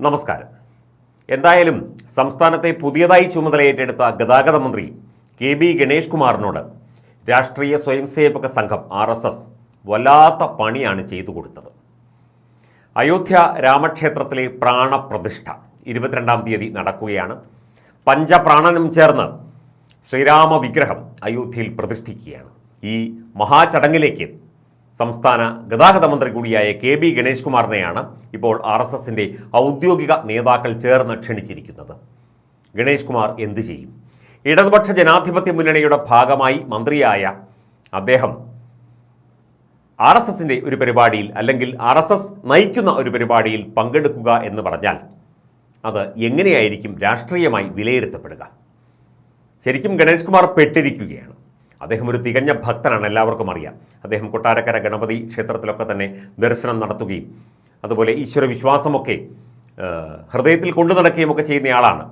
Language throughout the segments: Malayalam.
നമസ്കാരം. എന്തായാലും സംസ്ഥാനത്തെ പുതിയതായി ചുമതലയേറ്റെടുത്ത ഗതാഗത മന്ത്രി കെ ബി ഗണേഷ് കുമാറിനോട് രാഷ്ട്രീയ സ്വയംസേവക സംഘം ആർ എസ് എസ് വല്ലാത്ത പണിയാണ് ചെയ്തു കൊടുത്തത്. അയോധ്യ രാമക്ഷേത്രത്തിലെ പ്രാണപ്രതിഷ്ഠ ഇരുപത്തിരണ്ടാം തീയതി നടക്കുകയാണ്. പഞ്ചപ്രാണനും ചേർന്ന് ശ്രീരാമ വിഗ്രഹം അയോധ്യയിൽ പ്രതിഷ്ഠിക്കുകയാണ്. ഈ മഹാചടങ്ങിലേക്ക് സംസ്ഥാന ഗതാഗത മന്ത്രി കൂടിയായ കെ ബി ഗണേഷ് കുമാറിനെയാണ് ഇപ്പോൾ ആർ എസ് എസിന്റെ ഔദ്യോഗിക നേതാക്കൾ ചേർന്ന് ക്ഷണിച്ചിരിക്കുന്നത്. ഗണേഷ് കുമാർ എന്തു ചെയ്യും? ഇടതുപക്ഷ ജനാധിപത്യ മുന്നണിയുടെ ഭാഗമായി മന്ത്രിയായ അദ്ദേഹം ആർ എസ് എസിന്റെ ഒരു പരിപാടിയിൽ അല്ലെങ്കിൽ ആർ എസ് എസ് നയിക്കുന്ന ഒരു പരിപാടിയിൽ പങ്കെടുക്കുക എന്ന് പറഞ്ഞാൽ അത് എങ്ങനെയായിരിക്കും രാഷ്ട്രീയമായി വിലയിരുത്തപ്പെടുക? ശരിക്കും ഗണേഷ് കുമാർ പെട്ടിരിക്കുകയാണ്. അദ്ദേഹം ഒരു തികഞ്ഞ ഭക്തനാണ് എല്ലാവർക്കും അറിയാം. അദ്ദേഹം കൊട്ടാരക്കര ഗണപതി ക്ഷേത്രത്തിലൊക്കെ തന്നെ ദർശനം നടത്തുകയും അതുപോലെ ഈശ്വര വിശ്വാസമൊക്കെ ഹൃദയത്തിൽ കൊണ്ടു നടക്കുകയും ഒക്കെ ചെയ്യുന്നയാളാണ്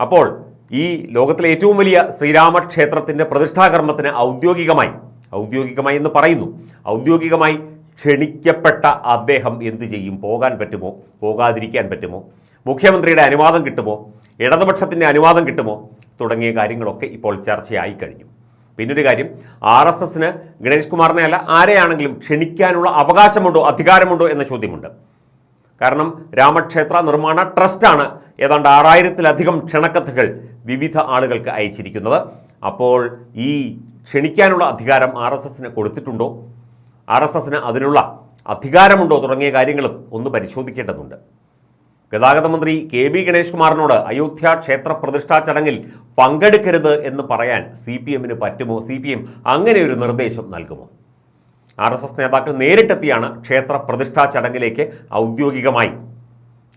അപ്പോൾ ഈ ലോകത്തിലെ ഏറ്റവും വലിയ ശ്രീരാമക്ഷേത്രത്തിന്റെ പ്രതിഷ്ഠാകർമ്മത്തിന് ഔദ്യോഗികമായി ഔദ്യോഗികമായി എന്ന് പറയുന്നു ഔദ്യോഗികമായി ക്ഷണിക്കപ്പെട്ട അദ്ദേഹം എന്തു ചെയ്യും? പോകാൻ പറ്റുമോ? പോകാതിരിക്കാൻ പറ്റുമോ? മുഖ്യമന്ത്രിയുടെ അനുവാദം കിട്ടുമോ? ഇടതുപക്ഷത്തിന്റെ അനുവാദം കിട്ടുമോ? തുടങ്ങിയ കാര്യങ്ങളൊക്കെ ഇപ്പോൾ ചർച്ചയായി കഴിഞ്ഞു. പിന്നൊരു കാര്യം ആർ എസ് എസിന് ഗണേഷ് കുമാറിനെ അല്ല ആരെയാണെങ്കിലും ക്ഷണിക്കാനുള്ള അവകാശമുണ്ടോ അധികാരമുണ്ടോ എന്ന ചോദ്യമുണ്ട്. കാരണം രാമക്ഷേത്ര നിർമ്മാണ ട്രസ്റ്റാണ് ഏതാണ്ട് ആറായിരത്തിലധികം ക്ഷണക്കത്തുകൾ വിവിധ ആളുകൾക്ക് അയച്ചിരിക്കുന്നത്. അപ്പോൾ ഈ ക്ഷണിക്കാനുള്ള അധികാരം ആർ എസ് എസിന് കൊടുത്തിട്ടുണ്ടോ? ആർ എസ് എസിന് അതിനുള്ള അധികാരമുണ്ടോ തുടങ്ങിയ കാര്യങ്ങളും ഒന്ന് പരിശോധിക്കേണ്ടതുണ്ട്. ഗതാഗത മന്ത്രി കെ ബി ഗണേഷ് കുമാറിനോട് അയോധ്യ ക്ഷേത്ര പ്രതിഷ്ഠാ ചടങ്ങിൽ പങ്കെടുക്കരുത് എന്ന് പറയാൻ സി പി എമ്മിന് പറ്റുമോ? സി പി എം അങ്ങനെ ഒരു നിർദ്ദേശം നൽകുമോ? ആർ എസ് എസ് നേതാക്കൾ നേരിട്ടെത്തിയാണ് ക്ഷേത്ര പ്രതിഷ്ഠാ ചടങ്ങിലേക്ക് ഔദ്യോഗികമായി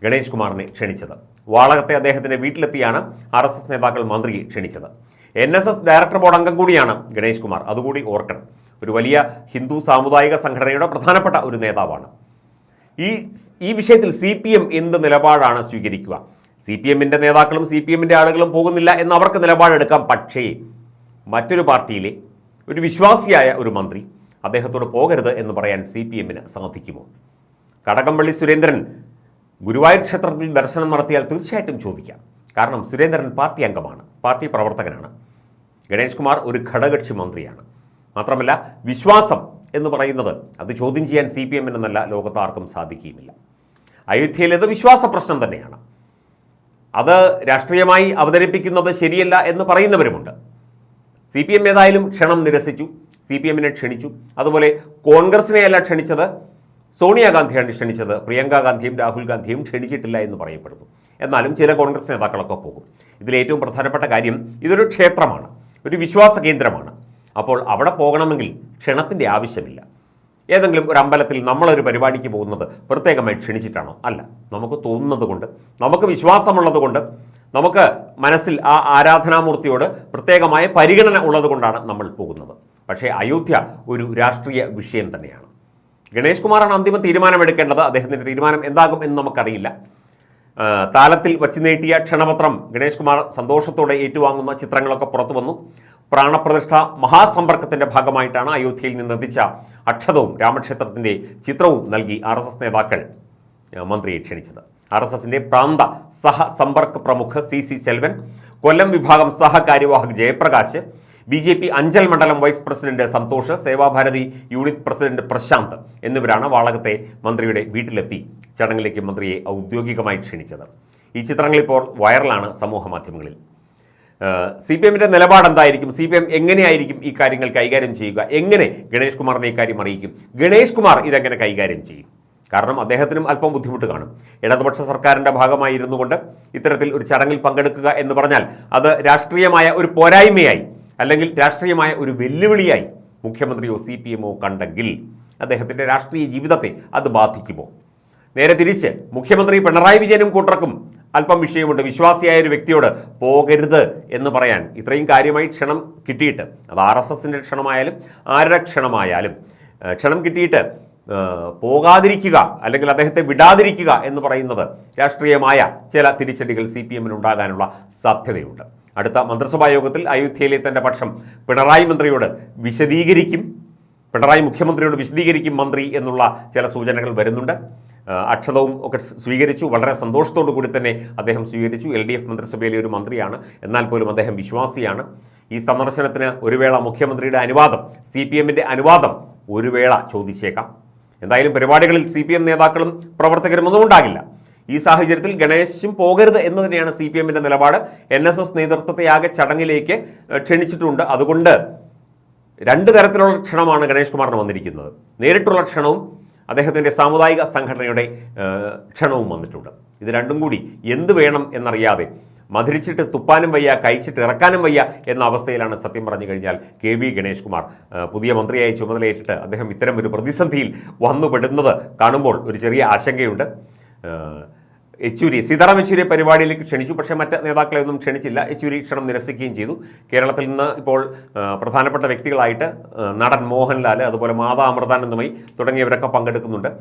ഗണേഷ് കുമാറിനെ ക്ഷണിച്ചത്. വാളകത്തെ അദ്ദേഹത്തിന്റെ വീട്ടിലെത്തിയാണ് ആർ എസ് എസ് നേതാക്കൾ മന്ത്രിയെ ക്ഷണിച്ചത്. N S S director board അംഗം കൂടിയാണ് ഗണേഷ് കുമാർ അതുകൂടി ഓർക്കണം. ഒരു വലിയ ഹിന്ദു സാമുദായിക സംഘടനയുടെ പ്രധാനപ്പെട്ട ഒരു നേതാവാണ്. ഈ ഈ വിഷയത്തിൽ സി പി എം എന്ത് നിലപാടാണ് സ്വീകരിക്കുക? സി പി എമ്മിന്റെ നേതാക്കളും സി പി എമ്മിന്റെ ആളുകളും പോകുന്നില്ല എന്ന് അവർക്ക് നിലപാടെടുക്കാം. പക്ഷേ മറ്റൊരു പാർട്ടിയിലെ ഒരു വിശ്വാസിയായ ഒരു മന്ത്രി അദ്ദേഹത്തോട് പോകരുത് എന്ന് പറയാൻ സി പി എമ്മിന് സാധിക്കുമോ? കടകംപള്ളി സുരേന്ദ്രൻ ഗുരുവായൂർ ക്ഷേത്രത്തിൽ ദർശനം നടത്തിയാൽ തീർച്ചയായിട്ടും ചോദിക്കാം. കാരണം സുരേന്ദ്രൻ പാർട്ടി അംഗമാണ് പാർട്ടി പ്രവർത്തകനാണ്. ഗണേഷ് കുമാർ ഒരു ഘടകക്ഷി മന്ത്രിയാണ്. മാത്രമല്ല വിശ്വാസം എന്ന് പറയുന്നത്. അത് ചോദ്യം ചെയ്യാൻ സി പി എമ്മിനെന്നല്ല ലോകത്ത് ആർക്കും സാധിക്കുകയുമില്ല. അയോധ്യയിലേത് വിശ്വാസ പ്രശ്നം തന്നെയാണ്? അത് രാഷ്ട്രീയമായി അവതരിപ്പിക്കുന്നത് ശരിയല്ല എന്ന് പറയുന്നവരുമുണ്ട്. സി പി എം ഏതായാലും ക്ഷണം നിരസിച്ചു. സി പി എമ്മിനെ ക്ഷണിച്ചു. അതുപോലെ കോൺഗ്രസിനെയല്ല ക്ഷണിച്ചത് സോണിയാഗാന്ധിയാണ് ക്ഷണിച്ചത്. പ്രിയങ്ക ഗാന്ധിയും രാഹുൽ ഗാന്ധിയും ക്ഷണിച്ചിട്ടില്ല എന്ന് പറയപ്പെടുന്നു. എന്നാലും ചില കോൺഗ്രസ് നേതാക്കളൊക്കെ പോകും. ഇതിലേറ്റവും പ്രധാനപ്പെട്ട കാര്യം ഇതൊരു ക്ഷേത്രമാണ് ഒരു വിശ്വാസ കേന്ദ്രമാണ്. അപ്പോൾ അവിടെ പോകണമെങ്കിൽ ക്ഷണത്തിന്റെ ആവശ്യമില്ല. ഏതെങ്കിലും ഒരു അമ്പലത്തിൽ നമ്മളൊരു പരിപാടിക്ക് പോകുന്നത് പ്രത്യേകമായി ക്ഷണിച്ചിട്ടാണോ? അല്ല. നമുക്ക് തോന്നുന്നത് കൊണ്ട് നമുക്ക് വിശ്വാസമുള്ളത് കൊണ്ട് നമുക്ക് മനസ്സിൽ ആ ആരാധനാമൂർത്തിയോട് പ്രത്യേകമായ പരിഗണന ഉള്ളത് കൊണ്ടാണ് നമ്മൾ പോകുന്നത്. പക്ഷേ അയോധ്യ ഒരു രാഷ്ട്രീയ വിഷയം തന്നെയാണ്. ഗണേഷ് കുമാറാണ് അന്തിമ തീരുമാനമെടുക്കേണ്ടത്. അദ്ദേഹത്തിന്റെ തീരുമാനം എന്താകും എന്ന് നമുക്കറിയില്ല. താലത്തിൽ വച്ച് നീട്ടിയ ക്ഷണപത്രം ഗണേഷ് കുമാർ സന്തോഷത്തോടെ ഏറ്റുവാങ്ങുന്ന ചിത്രങ്ങളൊക്കെ പുറത്തു വന്നു. പ്രാണപ്രതിഷ്ഠ മഹാസമ്പർക്കത്തിന്റെ ഭാഗമായിട്ടാണ് അയോധ്യയിൽ നിന്നെത്തിച്ച അക്ഷതവും രാമക്ഷേത്രത്തിന്റെ ചിത്രവും നൽകി ആർ എസ് എസ് നേതാക്കൾ മന്ത്രിയെ ക്ഷണിച്ചത്. ആർ എസ് എസിന്റെ പ്രാന്ത സഹസമ്പർക്ക് പ്രമുഖ സി സി സെൽവൻ കൊല്ലം വിഭാഗം സഹകാര്യവാഹക് Jayaprakash B J P Anchal മണ്ഡലം vice president Santhosh Sevabharathi unit president Prashanth എന്നിവരാണ് വാളകത്തെ മന്ത്രിയുടെ വീട്ടിലെത്തി ചടങ്ങിലേക്ക് മന്ത്രിയെ ഔദ്യോഗികമായി ക്ഷണിച്ചത്. ഈ ചിത്രങ്ങളിപ്പോൾ വൈറലാണ് സമൂഹ മാധ്യമങ്ങളിൽ. സി പി എമ്മിന്റെ നിലപാട് എന്തായിരിക്കും? സി പി എം എങ്ങനെയായിരിക്കും ഈ കാര്യങ്ങൾ കൈകാര്യം ചെയ്യുക? എങ്ങനെ ഗണേഷ് കുമാറിനെ ഇക്കാര്യം അറിയിക്കും? ഗണേഷ് കുമാർ ഇതെങ്ങനെ കൈകാര്യം ചെയ്യും? കാരണം അദ്ദേഹത്തിനും അല്പം ബുദ്ധിമുട്ട് കാണും. ഇടതുപക്ഷ സർക്കാരിന്റെ ഭാഗമായി ഇരുന്നുകൊണ്ട് ഇത്തരത്തിൽ ഒരു ചടങ്ങിൽ പങ്കെടുക്കുക എന്ന് പറഞ്ഞാൽ അത് രാഷ്ട്രീയമായ ഒരു പോരായ്മയായി അല്ലെങ്കിൽ രാഷ്ട്രീയമായ ഒരു വെല്ലുവിളിയായി മുഖ്യമന്ത്രിയോ സി പി എമ്മോ കണ്ടെങ്കിൽ അദ്ദേഹത്തിന്റെ രാഷ്ട്രീയ ജീവിതത്തെ അത് ബാധിക്കുമോ? നേരെ തിരിച്ച് മുഖ്യമന്ത്രി പിണറായി വിജയനും കൂട്ടർക്കും അല്പം വിഷയമുണ്ട്. വിശ്വാസിയായ ഒരു വ്യക്തിയോട് പോകരുത് എന്ന് പറയാൻ ഇത്രയും കാര്യമായി ക്ഷണം കിട്ടിയിട്ട് അത് ആർ എസ് എസിന്റെ ക്ഷണമായാലും ആരുടെ ക്ഷണമായാലും ക്ഷണം കിട്ടിയിട്ട് പോകാതിരിക്കുക അല്ലെങ്കിൽ അദ്ദേഹത്തെ വിടാതിരിക്കുക എന്ന് പറയുന്നത് രാഷ്ട്രീയമായ ചില തിരിച്ചടികൾ സി പി എമ്മിന് ഉണ്ടാകാനുള്ള സാധ്യതയുണ്ട്. അടുത്ത മന്ത്രിസഭാ യോഗത്തിൽ അയോധ്യയിലെ തന്റെ പക്ഷം പിണറായി മന്ത്രിയോട് വിശദീകരിക്കും. പിണറായി മുഖ്യമന്ത്രിയോട് വിശദീകരിക്കും മന്ത്രി എന്നുള്ള ചില സൂചനകൾ വരുന്നുണ്ട്. അക്ഷതവും ഒക്കെ സ്വീകരിച്ചു. വളരെ സന്തോഷത്തോടു കൂടി തന്നെ അദ്ദേഹം സ്വീകരിച്ചു. എൽ ഡി എഫ് മന്ത്രിസഭയിലെ ഒരു മന്ത്രിയാണ്. എന്നാൽ പോലും അദ്ദേഹം വിശ്വാസിയാണ്. ഈ സന്ദർശനത്തിന് ഒരു വേള മുഖ്യമന്ത്രിയുടെ അനുവാദം സി പി എമ്മിന്റെ അനുവാദം ഒരു വേള ചോദിച്ചേക്കാം. എന്തായാലും പരിപാടികളിൽ സി പി എം നേതാക്കളും പ്രവർത്തകരും ഒന്നും ഉണ്ടാകില്ല. ഈ സാഹചര്യത്തിൽ ഗണേശും പോകരുത് എന്ന് തന്നെയാണ് സി പി എമ്മിന്റെ നിലപാട്. എൻ എസ് എസ് നേതൃത്വത്തെ ആകെ ചടങ്ങിലേക്ക് ക്ഷണിച്ചിട്ടുണ്ട്. അതുകൊണ്ട് രണ്ട് തരത്തിലുള്ള ക്ഷണമാണ് ഗണേഷ് കുമാറിന് വന്നിരിക്കുന്നത്. നേരിട്ടുള്ള ക്ഷണവും അദ്ദേഹത്തിന്റെ സാമുദായിക സംഘടനയുടെ ക്ഷണവും വന്നിട്ടുണ്ട്. ഇത് രണ്ടും കൂടി എന്ത് വേണം എന്നറിയാതെ മധുരിച്ചിട്ട് തുപ്പാനും വയ്യ കഴിച്ചിട്ട് ഇറക്കാനും വയ്യ എന്ന അവസ്ഥയിലാണ് സത്യം പറഞ്ഞു കഴിഞ്ഞാൽ കെ വി ഗണേഷ് കുമാർ പുതിയ മന്ത്രിയായി ചുമതലയേറ്റിട്ട് അദ്ദേഹം ഇത്തരം ഒരു പ്രതിസന്ധിയിൽ വന്നുപെടുന്നത് കാണുമ്പോൾ ഒരു ചെറിയ ആശങ്കയുണ്ട്. യെച്ചൂരി സീതാറാം യെച്ചൂരിയെ പരിപാടിയിലേക്ക് ക്ഷണിച്ചു. പക്ഷേ മറ്റ് നേതാക്കളെ ഒന്നും ക്ഷണിച്ചില്ല. യെച്ചൂരി ക്ഷണം നിരസിക്കുകയും ചെയ്തു. കേരളത്തിൽ നിന്ന് ഇപ്പോൾ പ്രധാനപ്പെട്ട വ്യക്തികളായിട്ട് നടൻ മോഹൻലാൽ അതുപോലെ മാതാ അമൃതാനന്ദമയി തുടങ്ങിയവരൊക്കെ പങ്കെടുക്കുന്നുണ്ട്.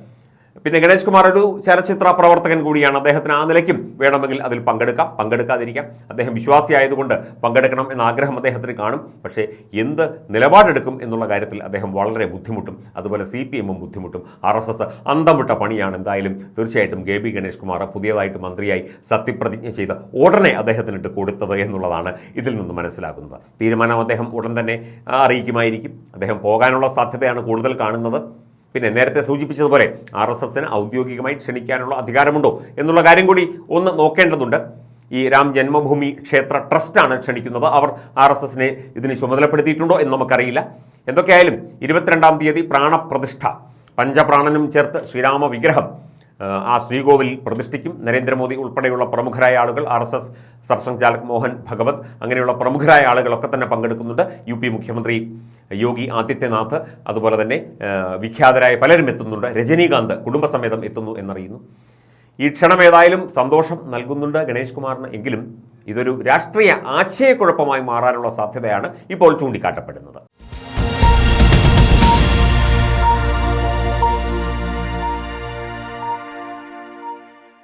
പിന്നെ ഗണേഷ് കുമാർ ഒരു ചലച്ചിത്ര പ്രവർത്തകൻ കൂടിയാണ്. അദ്ദേഹത്തിന് ആ നിലയ്ക്കും വേണമെങ്കിൽ അതിൽ പങ്കെടുക്കാം. പങ്കെടുക്കാതിരിക്കാം. അദ്ദേഹം വിശ്വാസിയായതുകൊണ്ട് പങ്കെടുക്കണം എന്ന ആഗ്രഹം അദ്ദേഹത്തിന് കാണും. പക്ഷേ എന്ത് നിലപാടെടുക്കും എന്നുള്ള കാര്യത്തിൽ അദ്ദേഹം വളരെ ബുദ്ധിമുട്ടും. അതുപോലെ സി പി എമ്മും ബുദ്ധിമുട്ടും. ആർ എസ് എസ് അന്തം വിട്ട പണിയാണ് എന്തായാലും തീർച്ചയായിട്ടും കെ ബി ഗണേഷ് കുമാർ പുതിയതായിട്ട് മന്ത്രിയായി സത്യപ്രതിജ്ഞ ചെയ്ത ഉടനെ അദ്ദേഹത്തിനിട്ട് കൊടുത്തത് എന്നുള്ളതാണ് ഇതിൽ നിന്ന് മനസ്സിലാക്കുന്നത് തീരുമാനം അദ്ദേഹം ഉടൻ തന്നെ അറിയിക്കുമായിരിക്കും. അദ്ദേഹം പോകാനുള്ള സാധ്യതയാണ് കൂടുതൽ കാണുന്നത്. പിന്നെ നേരത്തെ സൂചിപ്പിച്ചതുപോലെ ആർ എസ് എസിന് ഔദ്യോഗികമായി ക്ഷണിക്കാനുള്ള അധികാരമുണ്ടോ എന്നുള്ള കാര്യം കൂടി ഒന്ന് നോക്കേണ്ടതുണ്ട്. ഈ രാം ജന്മഭൂമി ക്ഷേത്ര ട്രസ്റ്റാണ് ക്ഷണിക്കുന്നത്. അവർ ആർ എസ് എസിനെ ഇതിന് ചുമതലപ്പെടുത്തിയിട്ടുണ്ടോ എന്ന് നമുക്കറിയില്ല. എന്തൊക്കെയായാലും ഇരുപത്തിരണ്ടാം തീയതി പ്രാണപ്രതിഷ്ഠ. പഞ്ചപ്രാണനും ചേർത്ത് ശ്രീരാമ വിഗ്രഹം ആ, ശ്രീകോവിലിൽ പ്രതിഷ്ഠിക്കും. നരേന്ദ്രമോദി ഉൾപ്പെടെയുള്ള പ്രമുഖരായ ആളുകൾ ആർ എസ് എസ് സർസംഘചാലക് മോഹൻ ഭഗവത് അങ്ങനെയുള്ള പ്രമുഖരായ ആളുകളൊക്കെ തന്നെ പങ്കെടുക്കുന്നുണ്ട്. യു പി മുഖ്യമന്ത്രി യോഗി ആദിത്യനാഥ് അതുപോലെ തന്നെ വിഖ്യാതരായ പലരും എത്തുന്നുണ്ട്. രജനീകാന്ത് കുടുംബസമേതം എത്തുന്നു എന്നറിയുന്നു. ഈ ക്ഷണം ഏതായാലും സന്തോഷം നൽകുന്നുണ്ട് ഗണേഷ് കുമാറിന് എങ്കിലും ഇതൊരു രാഷ്ട്രീയ ആശയക്കുഴപ്പമായി മാറാനുള്ള സാധ്യതയാണ് ഇപ്പോൾ ചൂണ്ടിക്കാട്ടപ്പെടുന്നത്.